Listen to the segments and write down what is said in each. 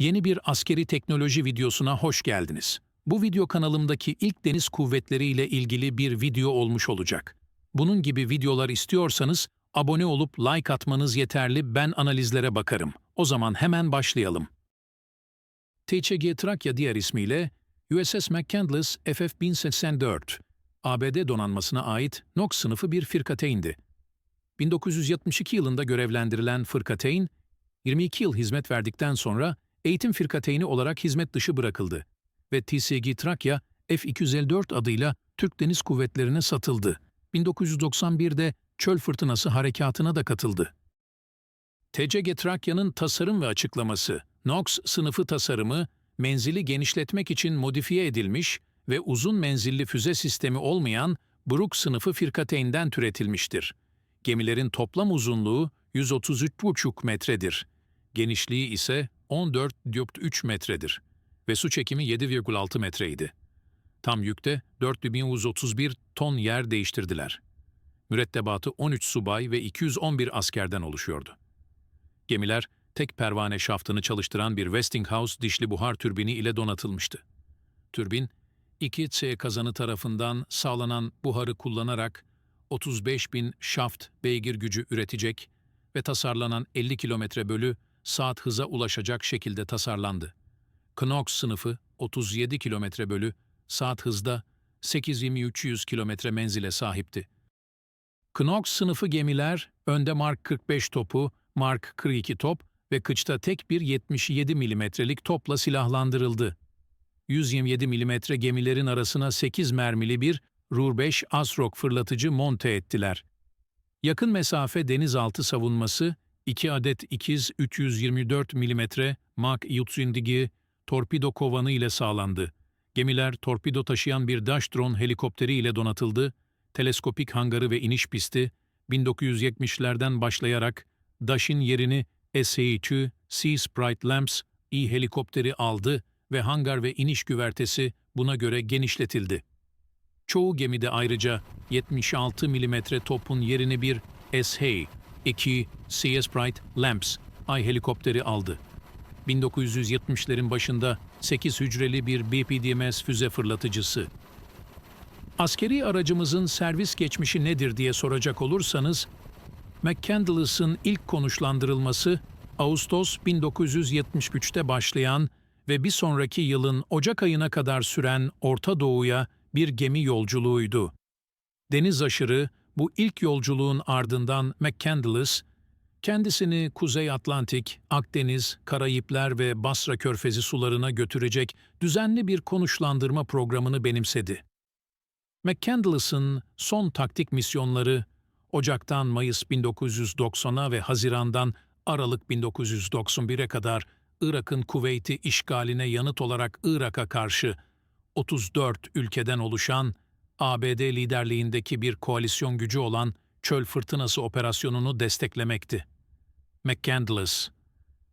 Yeni bir askeri teknoloji videosuna hoş geldiniz. Bu video kanalımdaki ilk deniz kuvvetleri ile ilgili bir video olmuş olacak. Bunun gibi videolar istiyorsanız abone olup like atmanız yeterli ben analizlere bakarım. O zaman hemen başlayalım. TCG Trakya diğer ismiyle USS McCandless FF-1084, ABD donanmasına ait NOX sınıfı bir firkateyndi. 1972 yılında görevlendirilen fırkateyn, 22 yıl hizmet verdikten sonra eğitim firkateyni olarak hizmet dışı bırakıldı ve TCG Trakya F-254 adıyla Türk Deniz Kuvvetleri'ne satıldı. 1991'de Çöl Fırtınası Harekatı'na da katıldı. TCG Trakya'nın tasarım ve açıklaması, NOX sınıfı tasarımı, menzili genişletmek için modifiye edilmiş ve uzun menzilli füze sistemi olmayan Brook sınıfı firkateyn'den türetilmiştir. Gemilerin toplam uzunluğu 133,5 metredir. Genişliği ise 14,3 metredir ve su çekimi 7,6 metreydi. Tam yükte 4131 ton yer değiştirdiler. Mürettebatı 13 subay ve 211 askerden oluşuyordu. Gemiler, tek pervane şaftını çalıştıran bir Westinghouse dişli buhar türbini ile donatılmıştı. Türbin, 2C kazanı tarafından sağlanan buharı kullanarak 35 bin şaft beygir gücü üretecek ve tasarlanan 50 kilometre bölü saat hıza ulaşacak şekilde tasarlandı. Knox sınıfı 37 kilometre bölü saat hızda 8300 kilometre menzile sahipti. Knox sınıfı gemiler önde Mark 45 topu, Mark 42 top ve kıçta tek bir 77 milimetrelik topla silahlandırıldı. 127 milimetre gemilerin arasına 8 mermili bir Ruhr 5 Asrock fırlatıcı monte ettiler. Yakın mesafe denizaltı savunması 2 adet ikiz 324 mm Mach 120 torpido kovanı ile sağlandı. Gemiler torpido taşıyan bir Dash drone helikopteri ile donatıldı. Teleskopik hangarı ve iniş pisti 1970'lerden başlayarak Dash'in yerini SH-2 Sea Sprite Lamps E helikopteri aldı ve hangar ve iniş güvertesi buna göre genişletildi. Çoğu gemide ayrıca 76 mm topun yerini bir SH-2 Sea Sprite Lamps ay helikopteri aldı. 1970'lerin başında 8 hücreli bir BPDMS füze fırlatıcısı. Askeri aracımızın servis geçmişi nedir diye soracak olursanız, McCandless'ın ilk konuşlandırılması Ağustos 1973'te başlayan ve bir sonraki yılın Ocak ayına kadar süren Orta Doğu'ya bir gemi yolculuğuydu. Deniz aşırı bu ilk yolculuğun ardından McCandless, kendisini Kuzey Atlantik, Akdeniz, Karayipler ve Basra Körfezi sularına götürecek düzenli bir konuşlandırma programını benimsedi. McCandless'ın son taktik misyonları Ocak'tan Mayıs 1990'a ve Haziran'dan Aralık 1991'e kadar Irak'ın Kuveyt'i işgaline yanıt olarak Irak'a karşı 34 ülkeden oluşan ABD liderliğindeki bir koalisyon gücü olan Çöl Fırtınası operasyonunu desteklemekti. McCandless,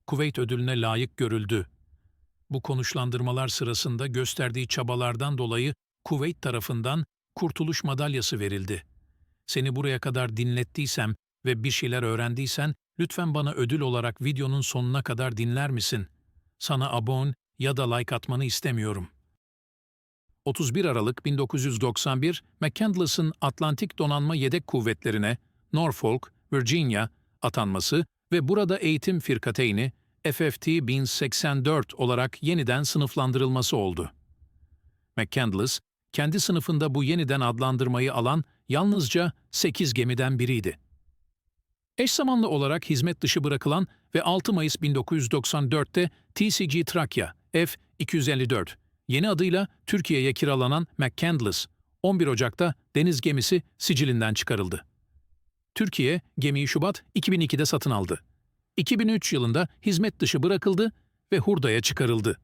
Kuveyt ödülüne layık görüldü. Bu konuşlandırmalar sırasında gösterdiği çabalardan dolayı Kuveyt tarafından Kurtuluş Madalyası verildi. Seni buraya kadar dinlettiysem ve bir şeyler öğrendiysen lütfen bana ödül olarak videonun sonuna kadar dinler misin? Sana abone ya da like atmanı istemiyorum. 31 Aralık 1991, McCandless'ın Atlantik Donanma Yedek Kuvvetlerine Norfolk, Virginia atanması ve burada eğitim firkateyni FFT 1084 olarak yeniden sınıflandırılması oldu. McCandless, kendi sınıfında bu yeniden adlandırmayı alan yalnızca 8 gemiden biriydi. Eş zamanlı olarak hizmet dışı bırakılan ve 6 Mayıs 1994'te TCG Trakya F-254, yeni adıyla Türkiye'ye kiralanan McCandless, 11 Ocak'ta deniz gemisi sicilinden çıkarıldı. Türkiye, gemiyi Şubat 2002'de satın aldı. 2003 yılında hizmet dışı bırakıldı ve hurdaya çıkarıldı.